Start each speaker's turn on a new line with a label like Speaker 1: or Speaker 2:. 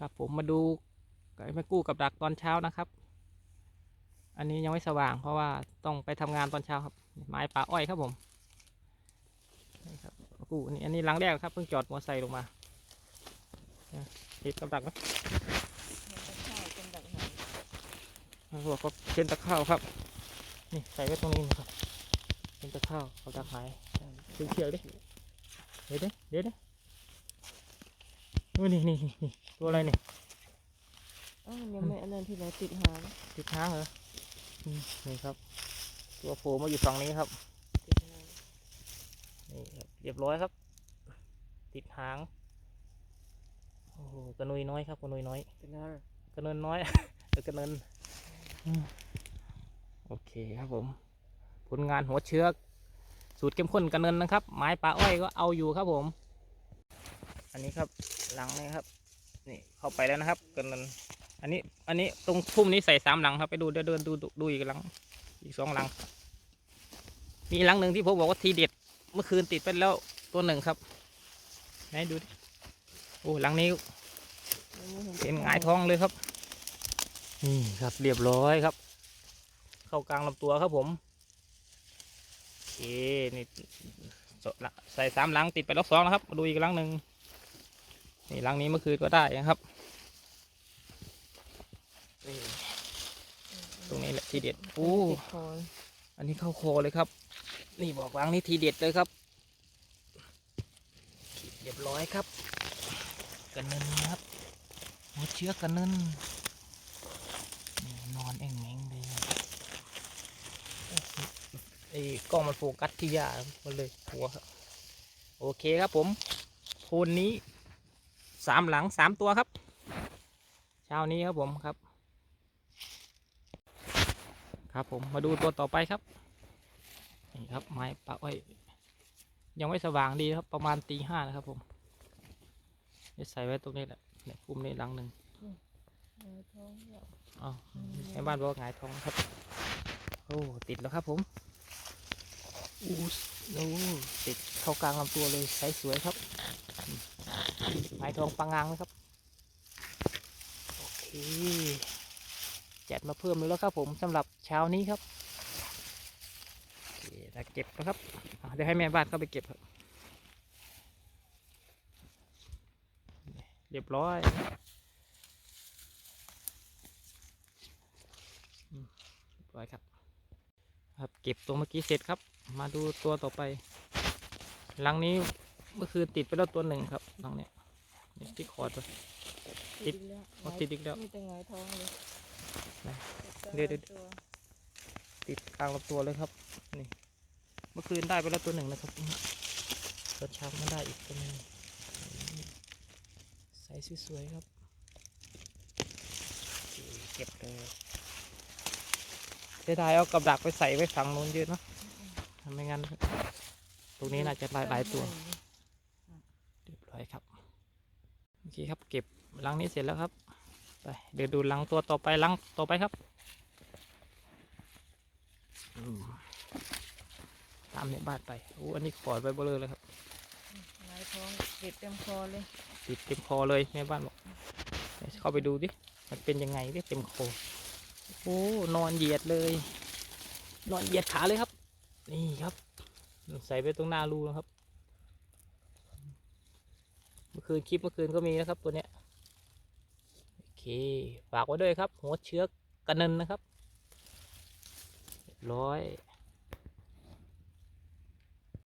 Speaker 1: ครับผมมาดูไก่แม่กู้กับดักตอนเช้านะครับ อันนี้ยังไม่สว่างเพราะว่าต้องไปทำงานตอนเช้าครับ ไม้ป่าอ้อยครับผมนี่ครับกู้นี่อันนี้หลังแรกครับเพิ่งจอดมอเตอร์ไซค์ลงมานะติดกับดักนะ
Speaker 2: เป็นแบบไหน
Speaker 1: แล้วก็เช่นตะข้าวครับ นี่ใส่ไว้ตรงนี้นะครับเช่นตะข้าวกับดักหายดึงเชือกดิเดี๋ยวดิเดี๋ยวดิ นี่นี่นี่นี่ตัวอะไรนี่
Speaker 2: อ้าวยังไม่อันนั้นที่ไหนติดหาง
Speaker 1: ติดหางเหรออืมนี่ครับ ตัวโผล่มาอยู่ฝั่งนี้ครับ
Speaker 2: ติดหาง
Speaker 1: นี่ครับเรียบร้อยครับ ติดหางโอ้โหกระนุยน้อยครับกระนุยน้อย
Speaker 2: เป็นอะไร
Speaker 1: กระเนินน้อยเออกระเนินอืมโอเคครับผม ผลงานหัวเชือก สูตรเข้มข้นกระเนินนะครับ ไม้ปลาอ้อยก็เอาอยู่ครับผม อันนี้ครับหลังนี่ครับ นี่เข้าไปแล้วนะครับกระเนินอันนี้อันนี้ตรงพุ่มนี้ใส่สามหลังครับไปดูเดินเดินดูดูดูอีกหลัง อีกสองหลัง มีหลังหนึ่งที่ผมบอกว่าทีเด็ดเมื่อคืนติดไปแล้วตัวหนึ่งครับไหนดูดิโอ้หลังนี้เห็นหงายท้องเลยครับนี่ครับเรียบร้อยครับ เข้ากลางลำตัวครับผมโอเคนี่ใส่สามหลังติดไปล็อกสองนะครับมาดูอีกหลังหนึ่ง นี่หลังนี้เมื่อคืนก็ได้นะครับนี่ตรงนี้แหละทีเด็ดโอ้
Speaker 2: ติดคอ
Speaker 1: อันนี้เข้าคอเลยครับ นี่บอกหลังนี้ทีเด็ดเลยครับเรียบร้อยครับ กันเนินครับหัวเชื้อกันนั่นนี่นอนเองแงงเลยไอ้กล้องมันโฟกัสที่หญ้ามันเลยหัวครับ โอเคครับผมโพนนี้ สามหลังสามตัวครับ เช้านี้ครับผมครับ ครับผมมาดูตัวต่อไปครับ นี่ครับไม้ปลาอ้อยยังไม่สว่างดีครับประมาณตีห้านะครับผมจะใส่ไว้ตรงนี้แหละเนี่ยพุ่มนี้หลังหนึ่ง
Speaker 2: หงายท้องเนี่ย
Speaker 1: อ๋อแม่บ้านบอกว่าหงายท้องครับ โอ้ติดแล้วครับผมอู้โอ้ติดเข้ากลางลำตัวเลยใสสวยครับ หงายทองปังงางเลยครับ โอเคจัดมาเพิ่มเลยแล้วครับผมสำหรับเช้านี้ครับโอเคแล้วเก็บนะครับเดี๋ยวให้แม่บ้านเข้าไปเก็บครับ เรียบร้อยร้อยครับ ครับ เก็บตัวเมื่อกี้เสร็จครับ มาดูตัวต่อไป หลังนี้ เมื่อคืนติดไปแล้วตัวหนึ่งครับหลังเนี้ยนี่ที่คอตัว ติด
Speaker 2: แล้ว
Speaker 1: อ๋อติดอีกแล้ว
Speaker 2: มีแต่หงายท้องเลย
Speaker 1: ไหนเดี๋ยวเดี๋ยว
Speaker 2: ตัว
Speaker 1: ติดกลางลำตัวเลยครับนี่เมื่อคืนได้ไปแล้วตัวหนึ่งนะครับตอนเช้ามาได้อีกตัวหนึงใส่สวยๆครับโอเคเก็บเลยเสียดายเอากับดักไปใส่ไว้ฝั่งนู้นเยอะเนอะทำไม่งั้นตรงนี้น่าจะหลายหลายตัวเรียบร้อยครับโอเคครับ เก็บลังนี้เสร็จแล้วครับ ไปเดี๋ยวดูลังตัวต่อไปลังต่อไปครับอืมตามในบ้านไปโอ้อันนี้ขอดไปเบลอเลยครับ
Speaker 2: หงายท้องติดเต็มคอเลย
Speaker 1: ติดเต็มคอเลยแม่บ้านบอกเดี๋ยวเข้าไปดูดิ มันเป็นยังไงดิเต็มคอโอ้นอนเหยียดเลย นอนเหยียดขาเลยครับ นี่ครับ ใส่ไปตรงหน้ารูนะครับเมื่อ คืนคลิปเมื่อคืนก็มีนะครับตัวเนี้ยโอเคฝากไว้ด้วยครับ หัวเชื้อกระนันนะครับร้อย